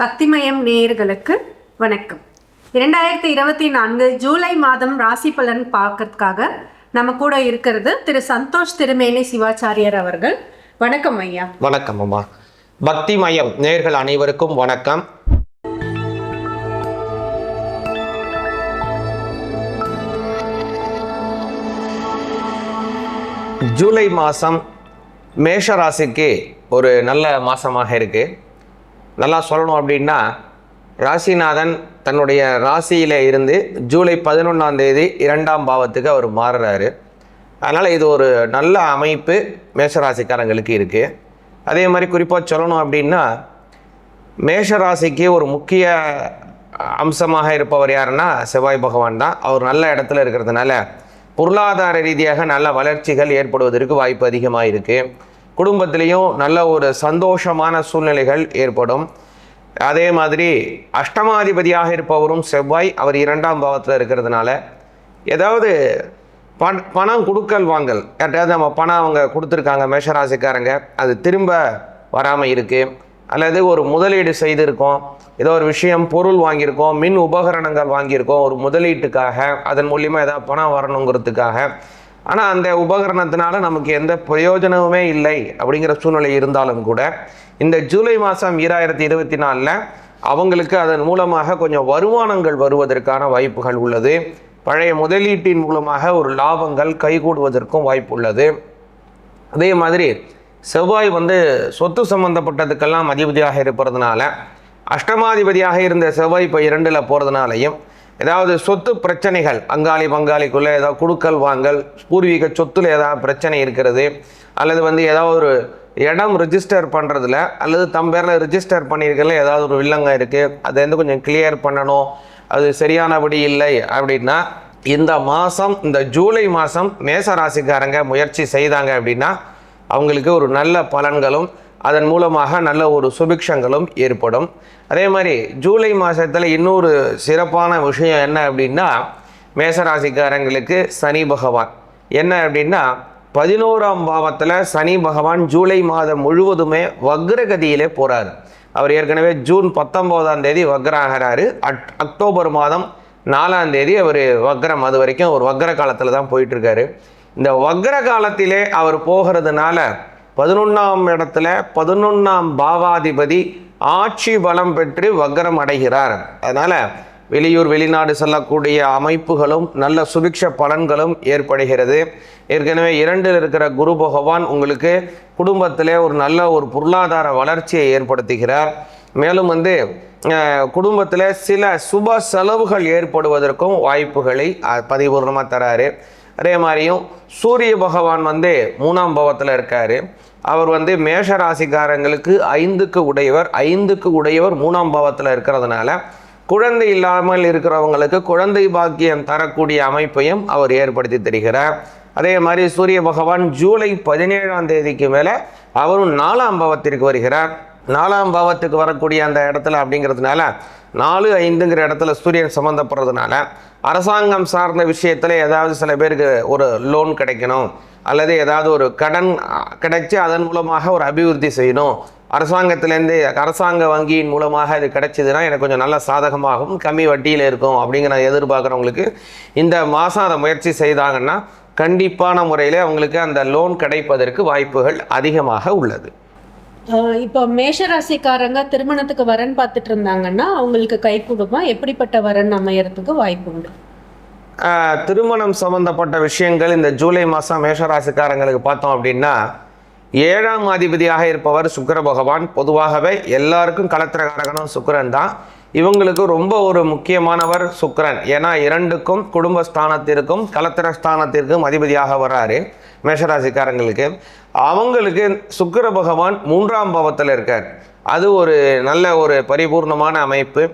பக்திமயம் நேயர்களுக்கு வணக்கம். இரண்டாயிரத்தி இருபத்தி நான்கு ஜூலை மாதம் ராசி பலன் பார்க்கறதுக்காக நம்ம கூட இருக்கிறது திரு சந்தோஷ் திருமேனி சிவாச்சாரியர் அவர்கள். வணக்கம் ஐயா. வணக்கம் அம்மா. பக்தி மயம் நேர்கள் அனைவருக்கும் வணக்கம். ஜூலை மாதம் மேஷ ராசிக்கு ஒரு நல்ல மாதமாக இருக்குது நல்லா சொல்லணும் அப்படின்னா ராசிநாதன் தன்னுடைய ராசியில் இருந்து ஜூலை பதினொன்றாம் தேதி இரண்டாம் பாவத்துக்கு அவர் மாறுறாரு. அதனால் இது ஒரு நல்ல அமைப்பு மேஷராசிக்காரங்களுக்கு இருக்குது அதே மாதிரி குறிப்பாக சொல்லணும் அப்படின்னா மேஷராசிக்கு ஒரு முக்கிய அம்சமாக இருப்பவர் யாருன்னா செவ்வாய் பகவான் தான். அவர் நல்ல இடத்துல இருக்கிறதுனால பொருளாதார ரீதியாக நல்ல வளர்ச்சிகள் ஏற்படுவதற்கு வாய்ப்பு அதிகமாக இருக்குது குடும்பத்திலையும் நல்ல ஒரு சந்தோஷமான சூழ்நிலைகள் ஏற்படும். அதே மாதிரி அஷ்டமாதிபதியாக இருப்பவரும் செவ்வாய் அவர் இரண்டாம் பாவத்தில் இருக்கிறதுனால ஏதாவது பண் பணம் கொடுக்கல் வாங்கல் யார்ட்டையாவது நம்ம பணம் அவங்க கொடுத்துருக்காங்க மேஷராசிக்காரங்க அது திரும்ப வராமல் இருக்குது அல்லது ஒரு முதலீடு செய்திருக்கோம் ஏதோ ஒரு விஷயம் பொருள் வாங்கியிருக்கோம் மின் உபகரணங்கள் வாங்கியிருக்கோம் ஒரு முதலீட்டுக்காக அதன் மூலியமாக ஏதாவது பணம் வரணுங்கிறதுக்காக ஆனால் அந்த உபகரணத்தினால நமக்கு எந்த பிரயோஜனமுமே இல்லை அப்படிங்கிற சூழ்நிலை இருந்தாலும் கூட இந்த ஜூலை மாதம் ஈராயிரத்தி இருபத்தி நாலில் அவங்களுக்கு அதன் மூலமாக கொஞ்சம் வருமானங்கள் வருவதற்கான வாய்ப்புகள் உள்ளது. பழைய முதலீட்டின் மூலமாக ஒரு லாபங்கள் கைகூடுவதற்கும் வாய்ப்பு உள்ளது அதே மாதிரி செவ்வாய் வந்து சொத்து சம்பந்தப்பட்டதுக்கெல்லாம் அதிபதியாக இருப்பதுனால அஷ்டமாதிபதியாக இருந்த செவ்வாய் இப்போ இரண்டில் போகிறதுனாலையும் ஏதாவது சொத்து பிரச்சனைகள் அங்காளி பங்காளிக்குள்ளே ஏதாவது குடுக்கல் வாங்கல் பூர்வீக சொத்தில் ஏதாவது பிரச்சனை இருக்கிறது அல்லது வந்து ஏதாவது ஒரு இடம் ரிஜிஸ்டர் பண்ணுறதுல அல்லது தம் பேரில் ரிஜிஸ்டர் பண்ணியிருக்கல ஏதாவது ஒரு வில்லங்க இருக்குது அதை வந்து கொஞ்சம் கிளியர் பண்ணணும் அது சரியானபடி இல்லை அப்படின்னா இந்த மாதம் இந்த ஜூலை மாதம் மேச ராசிக்காரங்க முயற்சி செய்தாங்க அப்படின்னா அவங்களுக்கு ஒரு நல்ல பலன்களும் அதன் மூலமாக நல்ல ஒரு சுபிக்ஷங்களும் ஏற்படும். அதே மாதிரி ஜூலை மாதத்தில் இன்னொரு சிறப்பான விஷயம் என்ன அப்படின்னா மேசராசிக்காரங்களுக்கு சனி பகவான். என்ன அப்படின்னா பதினோராம் பாவத்தில் சனி பகவான் ஜூலை மாதம் முழுவதுமே வக்ரகதியிலே போகிறார் அவர் ஏற்கனவே ஜூன் பத்தொம்போதாம் தேதி வக்ராகிறாரு. அட் அக்டோபர் மாதம் நாலாம் தேதி அவர் வக்ரம் அது வரைக்கும் ஒரு வக்ர காலத்தில் தான் போயிட்டுருக்காரு இந்த வக்ர காலத்திலே அவர் போகிறதுனால பதினொன்றாம் இடத்துல பதினொன்றாம் பாவாதிபதி ஆட்சி பலம் பெற்று வக்கரம் அடைகிறார். அதனால் வெளியூர் வெளிநாடு செல்லக்கூடிய அமைப்புகளும் நல்ல சுபிக்ஷ பலன்களும் ஏற்படுகிறது. ஏற்கனவே இரண்டில் இருக்கிற குரு பகவான் உங்களுக்கு குடும்பத்தில் ஒரு நல்ல ஒரு பொருளாதார வளர்ச்சியை ஏற்படுத்துகிறார். மேலும் வந்து குடும்பத்தில் சில சுப செலவுகள் ஏற்படுவதற்கும் வாய்ப்புகளை பதிபூர்ணமாக தராரு. அதே மாதிரியும் சூரிய பகவான் வந்து மூணாம் பாவத்தில் இருக்கார். அவர் வந்து மேஷ ராசிக்காரங்களுக்கு ஐந்துக்கு உடையவர் ஐந்துக்கு உடையவர் மூணாம் பாவத்தில் இருக்கிறதுனால குழந்தை இல்லாமல் இருக்கிறவங்களுக்கு குழந்தை பாக்கியம் தரக்கூடிய அமைப்பையும் அவர் ஏற்படுத்தி தருகிறார். அதே மாதிரி சூரிய பகவான் ஜூலை பதினேழாம் தேதிக்கு மேலே அவரும் நாலாம் பாவத்திற்கு வருகிறார். நாலாம் பாவத்துக்கு வரக்கூடிய அந்த இடத்துல அப்படிங்கிறதுனால நாலு ஐந்துங்கிற இடத்துல சூரியன் சம்மந்தப்படுறதுனால அரசாங்கம் சார்ந்த விஷயத்தில் ஏதாவது சில பேருக்கு ஒரு லோன் கிடைக்கணும் அல்லது ஏதாவது ஒரு கடன் கிடைச்சி அதன் மூலமாக ஒரு அபிவிருத்தி செய்யணும். அரசாங்கத்திலேருந்து அரசாங்க வங்கியின் மூலமாக இது கிடைச்சதுன்னா எனக்கு கொஞ்சம் நல்ல சாதகமாகும் கம்மி வட்டியில் இருக்கும் அப்படிங்கிற எதிர்பார்க்குறவங்களுக்கு இந்த மாதம் அதை முயற்சி செய்தாங்கன்னா கண்டிப்பான முறையில் அவங்களுக்கு அந்த லோன் கிடைப்பதற்கு வாய்ப்புகள் அதிகமாக உள்ளது. இப்போ மேஷ ராசிக்காரங்க திருமணத்துக்கு வரன் பார்த்துட்டு இருந்தாங்கன்னா அவங்களுக்கு கை கொடுமா? எப்படிப்பட்ட வரன் அமையறதுக்கு வாய்ப்பு உண்டு? திருமணம் சம்பந்தப்பட்ட விஷயங்கள் இந்த ஜூலை மாதம் மேஷராசிக்காரங்களுக்கு பார்த்தோம் அப்படின்னா ஏழாம் அதிபதியாக இருப்பவர் சுக்கர பகவான். பொதுவாகவே எல்லாருக்கும் கலத்திரகாரகனும் சுக்கரன் தான். இவங்களுக்கு ரொம்ப ஒரு முக்கியமானவர் சுக்கரன். ஏன்னா இரண்டுக்கும் குடும்ப ஸ்தானத்திற்கும் கலத்திர ஸ்தானத்திற்கும் அதிபதியாக வராரு மேஷராசிக்காரங்களுக்கு அவங்களுக்கு சுக்கர பகவான் மூன்றாம் பாவத்தில் இருக்கார். அது ஒரு நல்ல ஒரு பரிபூர்ணமான அமைப்பு.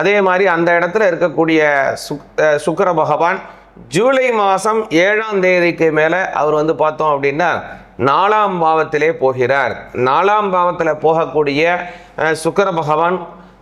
அதே மாதிரி அந்த இடத்துல இருக்கக்கூடிய சுக் சுக்கர பகவான் ஜூலை மாதம் ஏழாம் தேதிக்கு மேலே அவர் வந்து பார்த்தோம் அப்படின்னா நாலாம் பாவத்திலே போகிறார். நாலாம் பாவத்தில் போகக்கூடிய சுக்கர பகவான்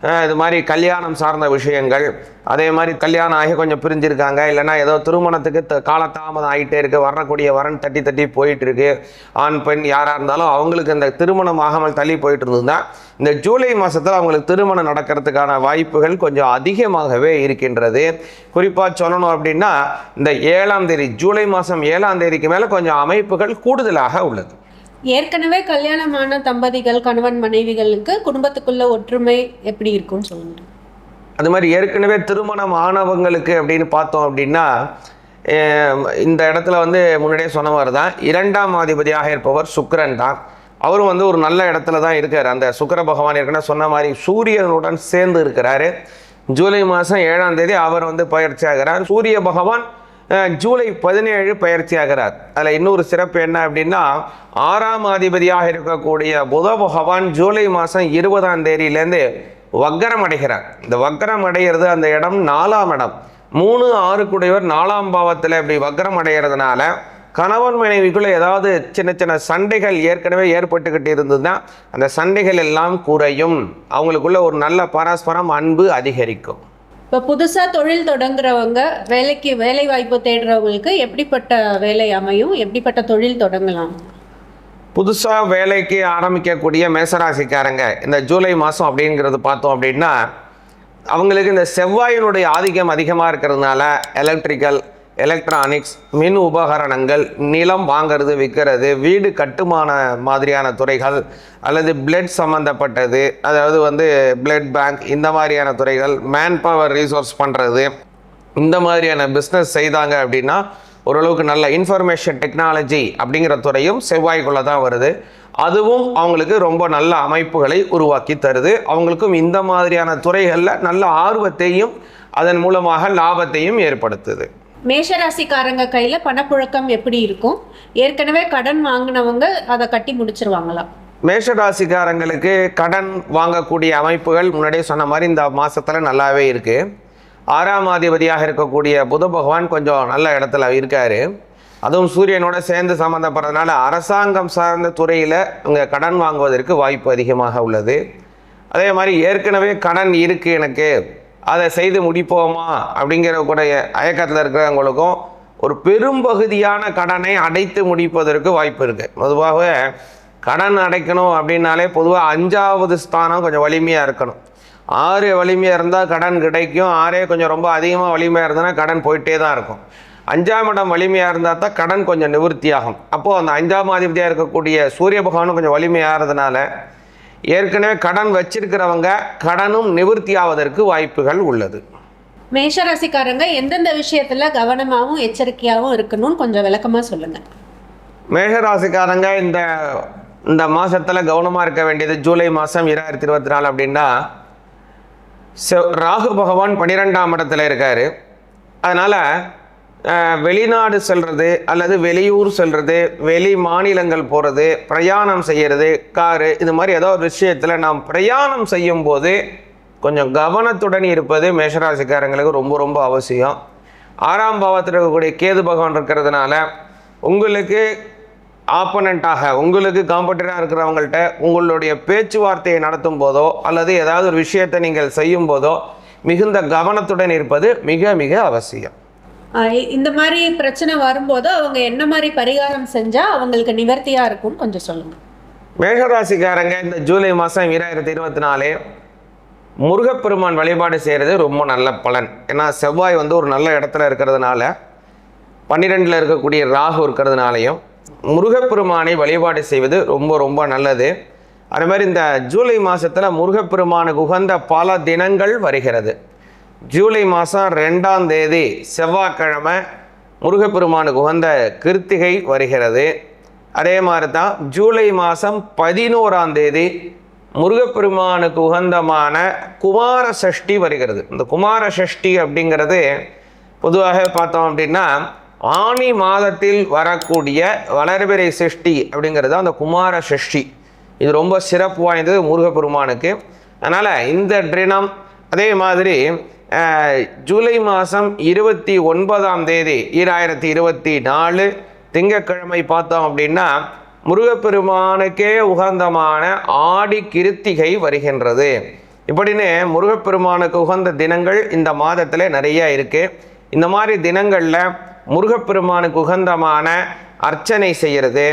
இது மாதிரி கல்யாணம் சார்ந்த விஷயங்கள். அதே மாதிரி கல்யாணம் ஆகி கொஞ்சம் பிரிஞ்சிருக்காங்க. இல்லைன்னா ஏதோ திருமணத்துக்கு த- காலதாமதம் ஆகிட்டே இருக்கு. வரக்கூடிய வரன் தட்டி தட்டி போயிட்டு இருக்கு. ஆண் பெண் யாராக இருந்தாலும் அவங்களுக்கு இந்த திருமணம் ஆகாமல் தள்ளி போயிட்டு இருந்ததுன்னா இந்த ஜூலை மாதத்தில் அவங்களுக்கு திருமணம் நடக்கிறதுக்கான வாய்ப்புகள் கொஞ்சம் அதிகமாகவே இருக்கின்றது. குறிப்பாக சொல்லணும் அப்படின்னா இந்த ஏழாம் தேதி ஜூலை மாதம் ஏழாம் தேதிக்கு மேலே கொஞ்சம் அமைப்புகள் கூடுதலாக உள்ளது. ஏற்கனவே கல்யாணமான தம்பதிகள் கணவன் மனைவிகளுக்கு குடும்பத்துக்குள்ள ஒற்றுமை எப்படி இருக்கும்னு சொல்லுங்க. அது மாதிரி ஏற்கனவே திருமணம் ஆனவங்களுக்கு அப்படின்னு பார்த்தோம் அப்படின்னா இந்த இடத்துல வந்து முன்னாடியே சொன்ன மாதிரி தான் இரண்டாம் அதிபதியாக இருப்பவர் சுக்கரன் தான். அவரும் வந்து ஒரு நல்ல இடத்துல தான் இருக்கார். அந்த சுக்கிர பகவான் ஏற்கனவே சொன்ன மாதிரி சூரியனுடன் சேர்ந்து இருக்கிறாரு. ஜூலை மாதம் ஏழாம் தேதி அவர் வந்து பயிற்சி ஆகிறார் சூரிய பகவான் ஜூலை பதினேழு பயிற்சி ஆகிறார் அதில் இன்னொரு சிறப்பு என்ன அப்படின்னா ஆறாம் அதிபதியாக இருக்கக்கூடிய புத பகவான் ஜூலை மாதம் இருபதாம் தேதியிலேருந்து வக்கரம் அடைகிறார். இந்த வக்கரம் அடைகிறது அந்த இடம் நாலாம் இடம். மூணு ஆறுக்குடையவர் நாலாம் பாவத்தில் இப்படி வக்கரம் அடைகிறதுனால கணவன் மனைவிக்குள்ள ஏதாவது சின்ன சின்ன சண்டைகள் ஏற்கனவே ஏற்பட்டுக்கிட்டு இருந்ததுன்னா அந்த சண்டைகள் எல்லாம் குறையும். அவங்களுக்குள்ள ஒரு நல்ல பரஸ்பரம் அன்பு அதிகரிக்கும். இப்போ புதுசாக தொழில் தொடங்குறவங்க வேலைக்கு வேலை வாய்ப்பு தேடுறவங்களுக்கு எப்படிப்பட்ட வேலை அமையும்? எப்படிப்பட்ட தொழில் தொடங்கலாம்? புதுசாக வேலைக்கு ஆரம்பிக்கக்கூடிய மேசராசிக்காரங்க இந்த ஜூலை மாதம் அப்படிங்கிறது பார்த்தோம் அப்படின்னா அவங்களுக்கு இந்த செவ்வாயினுடைய ஆதிக்கம் அதிகமாக இருக்கிறதுனால எலக்ட்ரிக்கல் எலக்ட்ரானிக்ஸ் மின் உபகரணங்கள் நிலம் வாங்கிறது விற்கிறது வீடு கட்டுமான மாதிரியான துறைகள் அல்லது பிளட் சம்மந்தப்பட்டது அதாவது வந்து பிளட் பேங்க் இந்த மாதிரியான துறைகள் மேன் பவர் ரீசோர்ஸ் பண்ணுறது இந்த மாதிரியான பிஸ்னஸ் செய்தாங்க அப்படின்னா ஓரளவுக்கு நல்ல இன்ஃபர்மேஷன் டெக்னாலஜி அப்படிங்கிற துறையும் செவ்வாய்க்குள்ளே தான் வருது. அதுவும் அவங்களுக்கு ரொம்ப நல்ல அமைப்புகளை உருவாக்கி தருது. அவங்களுக்கும் இந்த மாதிரியான துறைகளில் நல்ல ஆர்வத்தையும் அதன் மூலமாக லாபத்தையும் ஏற்படுத்துது. மேஷராசிக்காரங்க கையில் பணப்புழக்கம் எப்படி இருக்கும்? ஏற்கனவே கடன் வாங்கினவங்க அதை கட்டி முடிச்சிருவாங்களா? மேஷராசிக்காரங்களுக்கு கடன் வாங்கக்கூடிய அமைப்புகள் முன்னாடியே சொன்ன மாதிரி இந்த மாதத்தில் நல்லாவே இருக்குது ஆறாம் அதிபதியாக இருக்கக்கூடிய புத பகவான் கொஞ்சம் நல்ல இடத்துல இருக்காரு. அதுவும் சூரியனோட சேர்ந்து சம்மந்தப்படுறதுனால அரசாங்கம் சார்ந்த துறையில் இவங்க கடன் வாங்குவதற்கு வாய்ப்பு அதிகமாக உள்ளது. அதே மாதிரி ஏற்கனவே கடன் இருக்குது எனக்கு. அதை செய்து முடிப்போமா அப்படிங்கிற கூட அயக்கத்தில் இருக்கிறவங்களுக்கும் ஒரு பெரும்பகுதியான கடனை அடைத்து முடிப்பதற்கு வாய்ப்பு இருக்குது பொதுவாக கடன் அடைக்கணும் அப்படின்னாலே பொதுவாக அஞ்சாவது ஸ்தானம் கொஞ்சம் வலிமையாக இருக்கணும். ஆறு வலிமையாக இருந்தால் கடன் கிடைக்கும். ஆறே கொஞ்சம் ரொம்ப அதிகமாக வலிமையாக இருந்ததுன்னா கடன் போயிட்டே தான் இருக்கும். அஞ்சாம் இடம் வலிமையாக இருந்தால் தான் கடன் கொஞ்சம் நிவர்த்தியாகும். அப்போது அந்த அஞ்சாம் அதிபதியாக இருக்கக்கூடிய சூரிய பகவானும் கொஞ்சம் வலிமையாகிறதுனால ஏற்கனவே கடன் வச்சிருக்கிறவங்க கடனும் நிவர்த்தி ஆவதற்கு வாய்ப்புகள் உள்ளது. மேஷராசிக்காரங்க எந்தெந்த விஷயத்துல கவனமாகவும் எச்சரிக்கையாகவும் இருக்கணும்னு கொஞ்சம் விளக்கமா சொல்லுங்க. மேஷராசிக்காரங்க இந்த இந்த மாதத்தில் கவனமாக இருக்க வேண்டியது ஜூலை மாதம் இரண்டாயிரத்தி இருபத்தி நாலு அப்படின்னா ராகு பகவான் பன்னிரெண்டாம் இடத்துல இருக்கார். அதனால் வெளிநாடு செல்றது அல்லது வெளியூர் செல்றது வெளி மாநிலங்கள் போகிறது பிரயாணம் செய்கிறது காரு இது மாதிரி ஏதோ ஒரு விஷயத்தில் நாம் பிரயாணம் செய்யும்போது கொஞ்சம் கவனத்துடன் இருப்பது மேஷராசிக்காரங்களுக்கு ரொம்ப ரொம்ப அவசியம். ஆறாம் பாவத்தில் இருக்கக்கூடிய கேது பகவான் இருக்கிறதுனால உங்களுக்கு ஆப்பனண்ட்டாக உங்களுக்கு காம்படிட்டராக இருக்கிறவங்கள்ட்ட உங்களுடைய பேச்சுவார்த்தையை நடத்தும் போதோ அல்லது ஏதாவது ஒரு விஷயத்தை நீங்கள் செய்யும் போதோ மிகுந்த கவனத்துடன் இருப்பது மிக மிக அவசியம். இந்த மாதிரி பிரச்சனை வரும்போது அவங்க என்ன மாதிரி பரிகாரம் செஞ்சா அவங்களுக்கு நிவர்த்தியா இருக்கும்னு கொஞ்சம் சொல்லுங்க. மேஷராசிக்காரங்க இந்த ஜூலை மாதம் இரண்டாயிரத்தி இருபத்தி நாலு முருகப்பெருமான் வழிபாடு செய்கிறது ரொம்ப நல்ல பலன். ஏன்னா செவ்வாய் வந்து ஒரு நல்ல இடத்துல இருக்கிறதுனால பன்னிரெண்டில் இருக்கக்கூடிய ராகு இருக்கிறதுனாலையும் முருகப்பெருமானை வழிபாடு செய்வது ரொம்ப ரொம்ப நல்லது. அதே மாதிரி இந்த ஜூலை மாதத்தில் முருகப்பெருமானுக்கு உகந்த பல தினங்கள் வருகிறது. ஜூலை மாதம் ரெண்டாம் தேதி செவ்வாய்க்கிழமை முருகப்பெருமானுக்கு உகந்த கிருத்திகை வருகிறது. அதே மாதிரி தான் ஜூலை மாதம் பதினோராம் தேதி முருகப்பெருமானுக்கு உகந்தமான குமார சஷ்டி வருகிறது. இந்த குமார சஷ்டி அப்படிங்கிறது பொதுவாக பார்த்தோம் அப்படின்னா ஆனி மாதத்தில் வரக்கூடிய வளர்பிறை சஷ்டி அப்படிங்கிறது அந்த குமார சஷ்டி இது ரொம்ப சிறப்பு வாய்ந்தது முருகப்பெருமானுக்கு. அதனால் இந்த தினம் அதே மாதிரி ஜூலை மாதம் இருபத்தி ஒன்பதாம் தேதி ஈராயிரத்தி இருபத்தி நாலு திங்கட்கிழமை பார்த்தோம் அப்படின்னா முருகப்பெருமானுக்கே உகந்தமான ஆடி கிருத்திகை வருகின்றது. இப்படின்னு முருகப்பெருமானுக்கு உகந்த தினங்கள் இந்த மாதத்தில் நிறைய இருக்குது இந்த மாதிரி தினங்களில் முருகப்பெருமானுக்கு உகந்தமான அர்ச்சனை செய்கிறது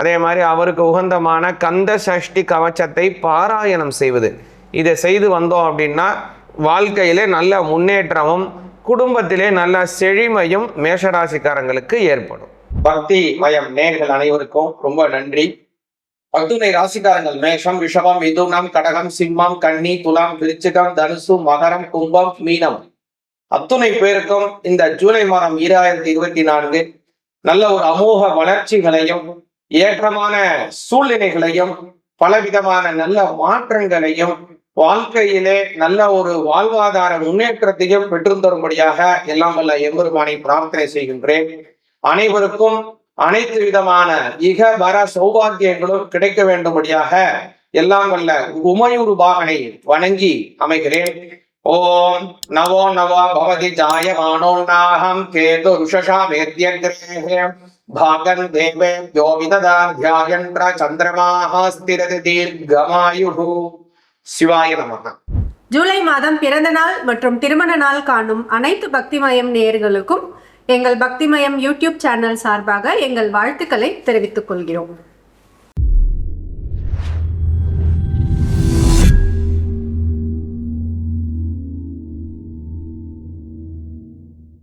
அதே மாதிரி அவருக்கு உகந்தமான கந்த சஷ்டி கவச்சத்தை பாராயணம் செய்வது. இதை செய்து வந்தோம் அப்படின்னா வாழ்க்கையிலே நல்ல முன்னேற்றமும் குடும்பத்திலே நல்ல செழிமையும் மேஷராசிக்காரங்களுக்கு ஏற்படும். பக்தி மயம் நேர்கள் அனைவருக்கும் ரொம்ப நன்றி. பக்துனை ராசிக்காரங்கள் மேஷம் ரிஷபம் மிதுனம் கடகம் சிம்மம் கன்னி துலாம் விருச்சிகம் தனுசு மகரம் கும்பம் மீனம். அத்துணை பேருக்கும் இந்த ஜூலை மாதம் ஈராயிரத்தி இருபத்தி நான்கு நல்ல ஒரு அமோக வளர்ச்சிகளையும் ஏற்றமான சூழ்நிலைகளையும் பலவிதமான நல்ல மாற்றங்களையும் வாழ்க்கையிலே நல்ல ஒரு வாழ்வாதார முன்னேற்றத்தையும் பெற்றுந்தரும்படியாக எல்லாம் வல்ல எம்பெருமானை பிரார்த்தனை செய்கின்றேன். அனைவருக்கும் அனைத்து விதமான இக வர சௌபாகியங்களும் கிடைக்க வேண்டும்படியாக எல்லாம் வல்ல உமையூர் பாகனை வணங்கி அமைகிறேன். ஓம் நவோ நவோ பவதி ஜாயமானோ நாகம் கேது ருஷஷா வேத்யகிரே பாகன் தேவேभ्यो விததாத்யாயன்ற சந்திரமாக ஸ்திரதி தீர்க்கமாயுः சிவாய நமக ஜூலை மாதம் பிறந்த நாள் மற்றும் திருமண நாள் காணும் அனைத்து பக்திமயம் நேயர்களுக்கும் எங்கள் பக்திமயம் யூடியூப் சேனல் சார்பாக எங்கள் வாழ்த்துக்களை தெரிவித்துக் கொள்கிறோம்.